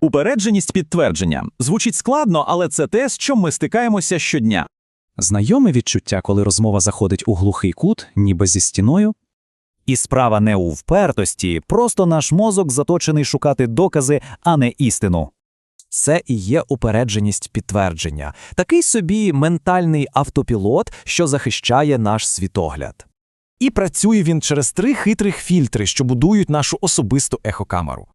Упередженість підтвердження звучить складно, але це те, з чим ми стикаємося щодня. Знайоме відчуття, коли розмова заходить у глухий кут, ніби зі стіною? І справа не у впертості, просто наш мозок заточений шукати докази, а не істину. Це і є упередженість підтвердження, такий собі ментальний автопілот, що захищає наш світогляд. І працює він через три хитрих фільтри, що будують нашу особисту ехокамеру.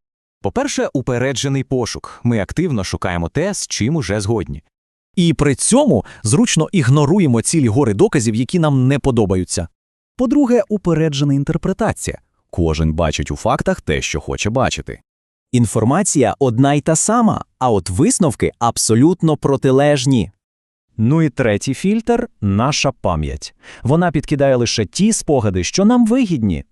По-перше, упереджений пошук. Ми активно шукаємо те, з чим уже згодні. І при цьому зручно ігноруємо цілі гори доказів, які нам не подобаються. По-друге, упереджена інтерпретація. Кожен бачить у фактах те, що хоче бачити. Інформація одна й та сама, а от висновки абсолютно протилежні. Ну і третій фільтр наша пам'ять. Вона підкидає лише ті спогади, що нам вигідні.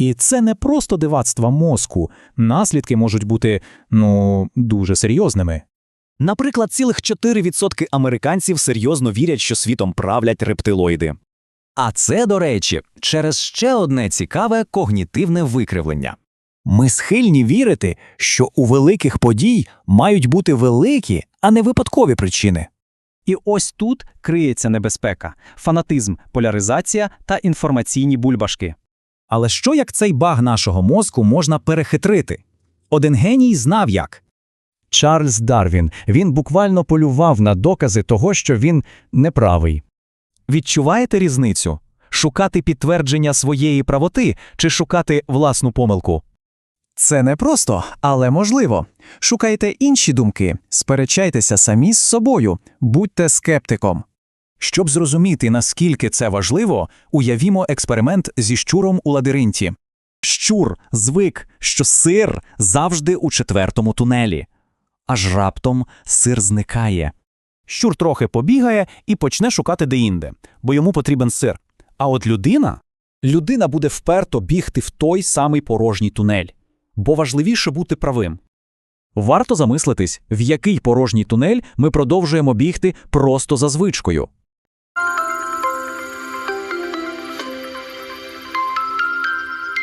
І це не просто дивацтва мозку, наслідки можуть бути, ну, дуже серйозними. Наприклад, цілих 4% американців серйозно вірять, що світом правлять рептилоїди. А це, до речі, через ще одне цікаве когнітивне викривлення. Ми схильні вірити, що у великих подій мають бути великі, а не випадкові причини. І ось тут криється небезпека, фанатизм, поляризація та інформаційні бульбашки. Але що як цей баг нашого мозку можна перехитрити? Один геній знав як. Чарльз Дарвін, він буквально полював на докази того, що він неправий. Відчуваєте різницю? Шукати підтвердження своєї правоти чи шукати власну помилку? Це не просто, але можливо. Шукайте інші думки, сперечайтеся самі з собою, будьте скептиком. Щоб зрозуміти, наскільки це важливо, уявімо експеримент зі щуром у лабіринті. Щур звик, що сир завжди у четвертому тунелі. Аж раптом сир зникає. Щур трохи побігає і почне шукати деінде, бо йому потрібен сир. А от людина людина буде вперто бігти в той самий порожній тунель, бо важливіше бути правим. Варто замислитись, в який порожній тунель ми продовжуємо бігти просто за звичкою.